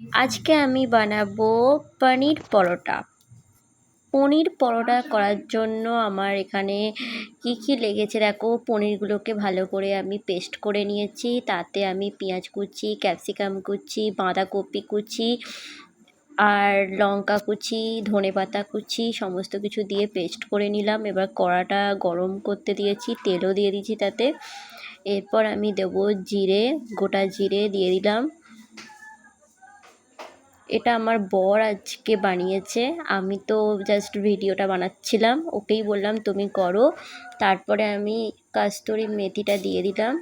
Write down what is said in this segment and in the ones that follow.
আজকে আমি বানাবো পনির পরোটা। পনির পরোটা করার জন্য আমার এখানে কী কী লেগেছে দেখো। পনিরগুলোকে ভালো করে আমি পেস্ট করে নিয়েছি। তাতে আমি পেঁয়াজ কুচি, ক্যাপসিকাম কুচি, বাঁধাকপি কুচি আর লঙ্কা কুচি ধনে পাতা কুচি সমস্ত কিছু দিয়ে পেস্ট করে নিলাম। এবার কড়াটা গরম করতে দিয়েছি, তেলও দিয়ে দিয়েছি তাতে। এরপর আমি দেবো জিরে, গোটা জিরে দিয়ে দিলাম। এটা আমার বর আজকে বানিয়েছে। আমি তো জাস্ট ভিডিওটা বানাচ্ছিলাম, ওকেই বললাম, তুমি করো। তারপরে আমি কাস্তুরি মেথিটা দিয়ে দিলাম।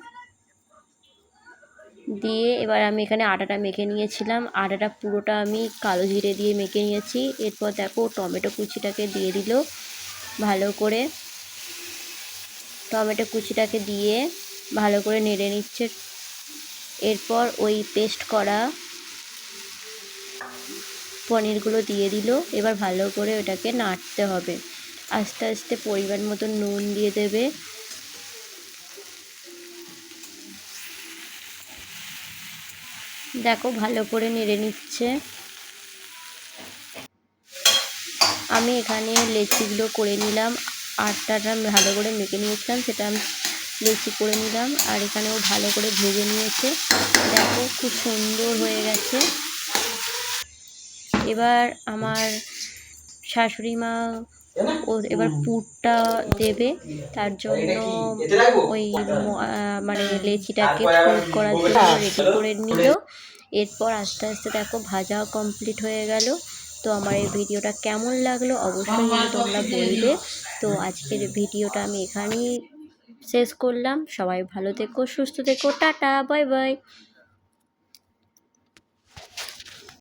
দিয়ে এবার আমি এখানে আটাটা মেখে নিয়েছিলাম। আটাটা পুরোটা আমি কালো জিরে দিয়ে মেখে নিয়েছি। এরপর দেখো টমেটো কুচিটাকে দিয়ে দিল ভালো করে। টমেটো কুচিটাকে দিয়ে ভালো করে নেড়ে নিচ্ছে। এরপর ওই পেস্ট করা পনিরগুলো দিয়ে দিল। এবার ভালো করে ওটাকে নাড়তে হবে। আস্তে আস্তে পরিমাণ মতো নুন দিয়ে দেবে। দেখো, ভালো করে নেড়ে নিচ্ছে। আমি এখানে লেচিগুলো করে নিলাম। আটটাটা ভালো করে মেখে নিয়েছিলাম, সেটা আমি লেচি করে নিলাম। আর এখানেও ভালো করে ভেজে নিয়েছে। দেখো, খুব সুন্দর হয়ে গেছে। এবার আমার শাশুড়ি মা ও এবার পুরটা দেবে তার জন্য ওই মানে লেচিটাকে পুর করার জন্য রেডি করে নিল। এরপর আস্তে আস্তে দেখো ভাজাও কমপ্লিট হয়ে গেল। তো আমার এই ভিডিওটা কেমন লাগল অবশ্যই তোমরা বলবে। তো আজকের ভিডিওটা আমি এখানেই শেষ করলাম। সবাই ভালো থেকো সুস্থ থেকো। Tata bye bye.